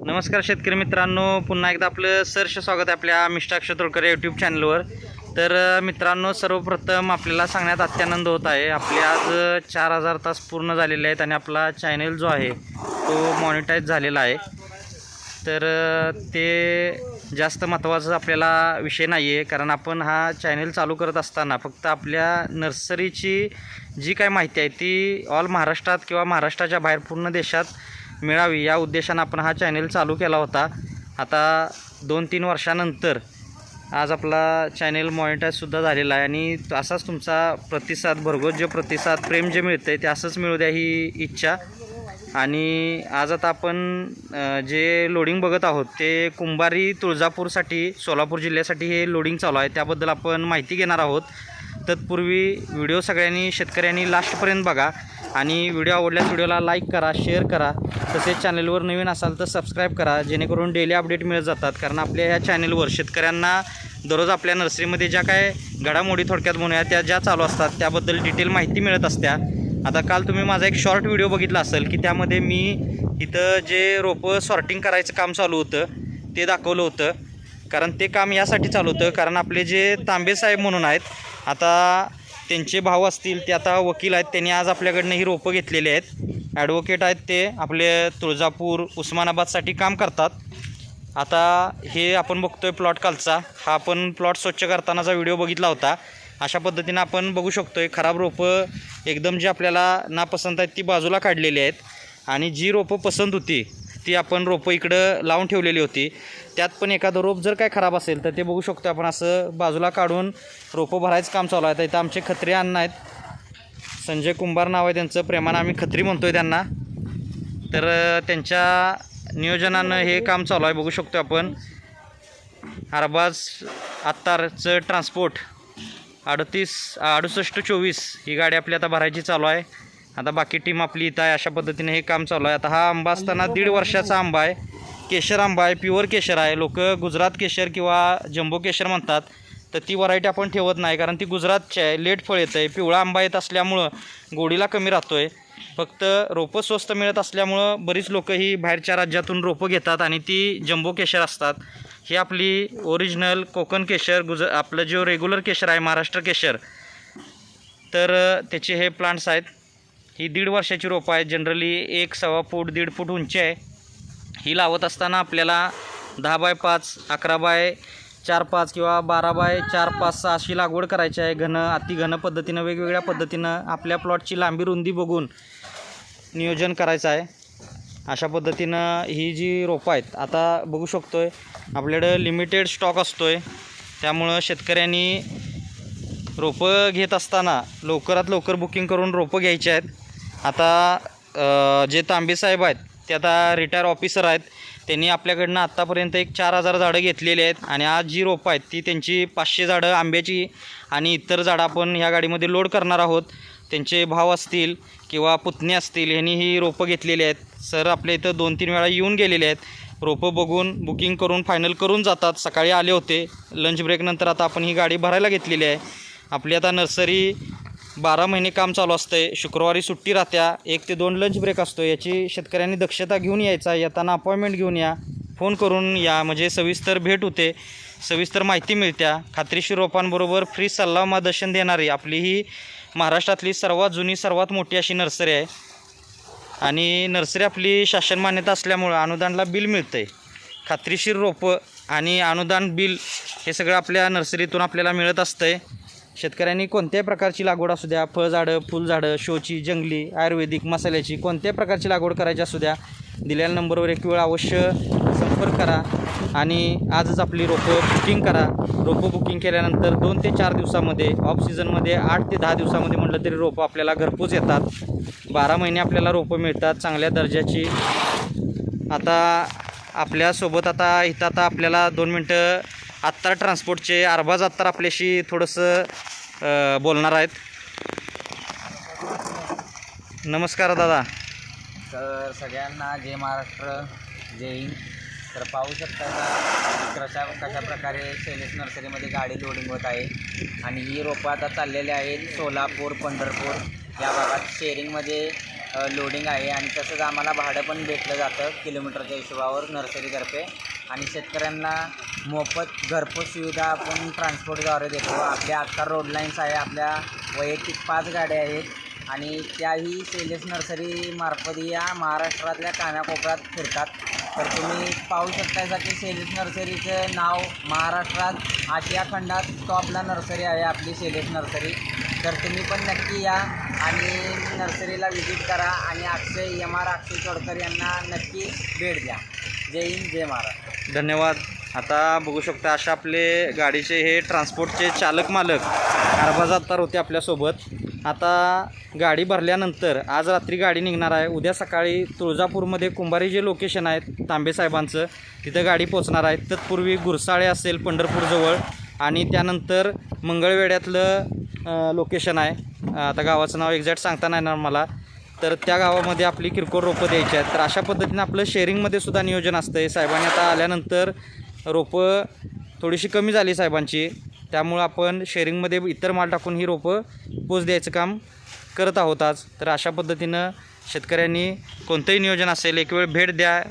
नमस्कार शेतकरी मित्रांनो. पुन्हा एकदा आपलं सरसे स्वागत आहे आपल्या मिष्टाक्ष तोडकर यूट्यूब चॅनलवर तर मित्रांनो सर्वप्रथम आपल्याला सांगण्यात अत्यानंद होत आहे. आपले आज चार हजार तास पूर्ण झालेले आहेत आणि आपला चॅनल जो आहे तो मॉनिटाईज झालेला आहे. तर ते जास्त महत्त्वाचा आपल्याला विषय नाही आहे कारण आपण हा चॅनल चालू करत असताना फक्त आपल्या नर्सरीची जी काय माहिती आहे ती ऑल महाराष्ट्रात किंवा महाराष्ट्राच्या बाहेर पूर्ण देशात मिळावी या उद्देशानं आपण हा चॅनेल चालू केला होता. आता दोन तीन वर्षानंतर आज आपला चॅनल मॉनिटाईजसुद्धा झालेला आहे आणि असाच तुमचा प्रतिसाद भरघोस जे प्रतिसाद प्रेम जे मिळतं आहे ते असंच मिळू द्या ही इच्छा. आणि आज आता आपण जे लोडिंग बघत आहोत ते कुंभारी तुळजापूरसाठी सोलापूर जिल्ह्यासाठी हे लोडिंग चालू आहे. त्याबद्दल आपण माहिती घेणार आहोत. तत्पूर्वी व्हिडिओ सगळ्यांनी शेतकऱ्यांनी लास्टपर्यंत बघा. आणि व्हिडिओ आवडल्यास व्हिडिओला लाईक करा शेअर करा. तसेच चॅनलवर नवीन असाल तर सबस्क्राईब करा जेणेकरून डेली अपडेट मिळत जातात. कारण आपल्या ह्या चॅनलवर शेतकऱ्यांना दररोज आपल्या नर्सरीमध्ये ज्या काय घडामोडी थोडक्यात म्हणूया त्या ज्या चालू असतात त्याबद्दल डिटेल माहिती मिळत असत्या. आता काल तुम्ही माझा एक शॉर्ट व्हिडिओ बघितला असेल की त्यामध्ये मी इथं जे रोपं सॉर्टिंग करायचं काम चालू होतं ते दाखवलं होतं. कारण ते काम यासाठी चालू होतं कारण आपले जे तांबे साहेब म्हणून आहेत आता त्यांचे भाव असतील ते आता वकील आहेत त्यांनी आज आपल्याकडनं ही रोपं घेतलेली आहेत. ॲडव्होकेट आहेत ते आपले तुळजापूर उस्मानाबादसाठी काम करतात. आता हे आपण बघतोय प्लॉट कालचा हा आपण प्लॉट स्वच्छ करतानाचा व्हिडिओ बघितला होता. अशा पद्धतीनं आपण बघू शकतो आहे खराब रोपं एकदम जी आपल्याला नापसंत आहेत ती बाजूला काढलेली आहेत. आणि जी रोपं पसंत होती ती आपण रोपं इकडं लावून ठेवलेली होती. त्यात पण एखादं रोप जर काय खराब असेल तर ते बघू शकतो आपण. असं बाजूला काढून रोपं भरायचं काम चालू आहे. तर इथं आमचे खत्री अन्न आहेत. संजय कुंभार नाव आहे त्यांचं. प्रेमानं आम्ही खत्री म्हणतोय त्यांना. तर त्यांच्या नियोजनानं हे काम चालू आहे. बघू शकतो आपण. अरबाज आत्तारचं ट्रान्सपोर्ट. अडतीस अडुसष्ट चोवीस ही गाडी आपली आता भरायची चालू आहे. आता बाकी टीम आपली इथं आहे. अशा पद्धतीने हे काम चालू आहे. आता हा आंबा असताना दीड वर्षाचा आंबा आहे. केशर आंबा आहे प्युअर केशर आहे. लोक गुजरात केशर किंवा जम्बो केशर म्हणतात तर ती व्हरायटी आपण ठेवत नाही. कारण ती गुजरातची आहे लेट फळ येतं आहे पिवळा आंबा येत असल्यामुळं गोडीला कमी राहतो आहे फक्त रोपं स्वस्त मिळत असल्यामुळं बरीच लोकं ही बाहेरच्या राज्यातून रोपं घेतात आणि ती जम्बो केशर असतात. ही आपली ओरिजिनल कोकण केशर गुज आपलं जो रेग्युलर केशर आहे महाराष्ट्र केशर. तर त्याचे हे प्लांट्स आहेत. ही दीड वर्षाची रोपं आहेत. जनरली एक सव्वा फूट दीड फूट उंची आहे. ही लावत असताना आपल्याला दहा बाय पाच अकरा बाय चार पाच किंवा बारा बाय चार पाच सहा अशी लागवड करायची आहे. घन अतिघन पद्धतीनं वेगवेगळ्या पद्धतीनं आपल्या प्लॉटची लांबी रुंदी बघून नियोजन करायचं आहे. अशा पद्धतीनं ही जी रोपं आहेत आता बघू शकतो आहे आपल्याकडं लिमिटेड स्टॉक असतो आहे त्यामुळं शेतकऱ्यांनी रोपं घेत असताना लवकरात लवकर बुकिंग करून रोपं घ्यायची आहेत. आता जे तांबे साहेब आहेत ते आता रिटायर ऑफिसर आहेत. त्यांनी आपल्याकडनं आत्तापर्यंत एक चार हजार झाडं घेतलेली आहेत आणि आज जी रोपं आहेत ती त्यांची पाचशे झाडं आंब्याची आणि इतर झाडं आपण ह्या गाडीमध्ये लोड करणार आहोत. त्यांचे भाव असतील किंवा पुतणे असतील ह्यांनी ही रोपं घेतलेली आहेत. सर आपल्या इथं दोन तीन वेळा येऊन गेलेले आहेत. रोपं बघून बुकिंग करून फायनल करून जातात. सकाळी आले होते. लंच ब्रेकनंतर आता आपण ही गाडी भरायला घेतलेली आहे. आपली आता नर्सरी बारा महिने काम चालू असतंय. शुक्रवारी सुट्टी राहत्या. एक ते दोन लंच ब्रेक असतो. याची शेतकऱ्यांनी दक्षता घेऊन यायचा. येताना अपॉइंटमेंट घेऊन या. फोन करून या. म्हणजे सविस्तर भेट होते. सविस्तर माहिती मिळत्या. खात्रीशीर रोपांबरोबर फ्री सल्ला मार्गदर्शन देणारी आपली ही महाराष्ट्रातली सर्वात जुनी सर्वात मोठी अशी नर्सरी आहे. आणि नर्सरी आपली शासन मान्यता असल्यामुळं अनुदानला बिल मिळतं आहे खात्रीशीर रोपं आणि अनुदान बिल हे सगळं आपल्या नर्सरीतून आपल्याला मिळत असतं आहे शेतकऱ्यांनी कोणत्याही प्रकारची लागवड असू द्या फळझाडं फुलझाडं शोची जंगली आयुर्वेदिक मसाल्याची कोणत्याही प्रकारची लागवड करायची असू द्या दिलेल्या नंबरवर एक वेळ अवश्य संपर्क करा आणि आजच आपली रोपं बुकिंग करा. रोपं बुकिंग केल्यानंतर दोन ते चार दिवसामध्ये ऑफ सीझनमध्ये आठ ते दहा दिवसामध्ये म्हटलं तरी रोपं आपल्याला घरपोच येतात. बारा महिने आपल्याला रोपं मिळतात चांगल्या दर्जाची. आता आपल्यासोबत आता इथं आता आपल्याला दोन मिनटं आत्तार ट्रान्सपोर्टचे अरबाज आत्तार आपल्याशी थोडंसं बोलणार आहेत. नमस्कार दादा. तर सगळ्यांना जय महाराष्ट्र जय हिंद. तर पाहू शकता का कशा कशाप्रकारे सेलेस शैलेश नर्सरीमध्ये गाडी लोडिंग होत आहे. आणि ही रोपं आता चाललेली आहेत सोलापूर पंढरपूर. या भागात शेअरिंगमध्ये लोडिंग आहे. आणि तसंच आम्हाला भाडं पण भेटलं जातं किलोमीटरच्या हिशोबावर नर्सरीतर्फे. आणि शेतकऱ्यांना मोफत घरपोच सुविधा आपण ट्रान्सपोर्टद्वारे देतो. आपल्या आत्ता रोड लाईन्स आहे आपल्या वैयक्तिक पाच गाड्या आहेत आणि त्याही सेलेस नर्सरीमार्फत या महाराष्ट्रातल्या कानाकोपऱ्यात फिरतात. तर तुम्ही पाहू शकता की सेलेस नर्सरीचं नाव महाराष्ट्रात आशिया खंडात टॉपला नर्सरी आहे आपली सेलेस नर्सरी. तर तुम्ही पण नक्की या आणि नर्सरीला व्हिजिट करा आणि अक्षय एम आर अक्षय चोडकर यांना नक्की भेट द्या. जय हिंद जय महाराष्ट्र. धन्यवाद. आता बघू शकता अशा आपले गाडीचे हे ट्रान्सपोर्टचे चालक मालक अरबाज होते आपल्यासोबत. आता गाडी भरल्यानंतर आज रात्री गाडी निघणार आहे. उद्या सकाळी तुळजापूरमध्ये कुंभारी जे लोकेशन आहे तांबेसाहेबांचं तिथं गाडी पोचणार आहे. तत्पूर्वी गुरसाळे असेल पंढरपूरजवळ आणि त्यानंतर मंगळवेड्यातलं लोकेशन आहे. आता गावाचं नाव एक्झॅक्ट सांगता नाही येणार मला. तर त्या गावामध्ये आपली किरकोळ रोपं द्यायची आहेत. तर अशा पद्धतीनं आपलं शेअरिंगमध्ये सुद्धा नियोजन असतं आहे साहेबांनी आता आल्यानंतर रोपं थोडीशी कमी झाली साहेबांची. त्यामुळं आपण शेअरिंगमध्ये इतर माल टाकून ही रोपं पोच द्यायचं काम करत आहोत आज. तर अशा पद्धतीनं शेतकऱ्यांनी कोणतंही नियोजन असेल एक वेळ भेट द्या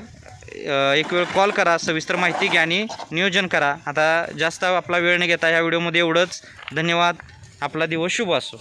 एक वेळ कॉल करा सविस्तर माहिती घ्या आणि नियोजन करा. आता जास्त आपला वेळ न घेता ह्या व्हिडिओमध्ये एवढंच. धन्यवाद. आपला दिवस शुभ असो.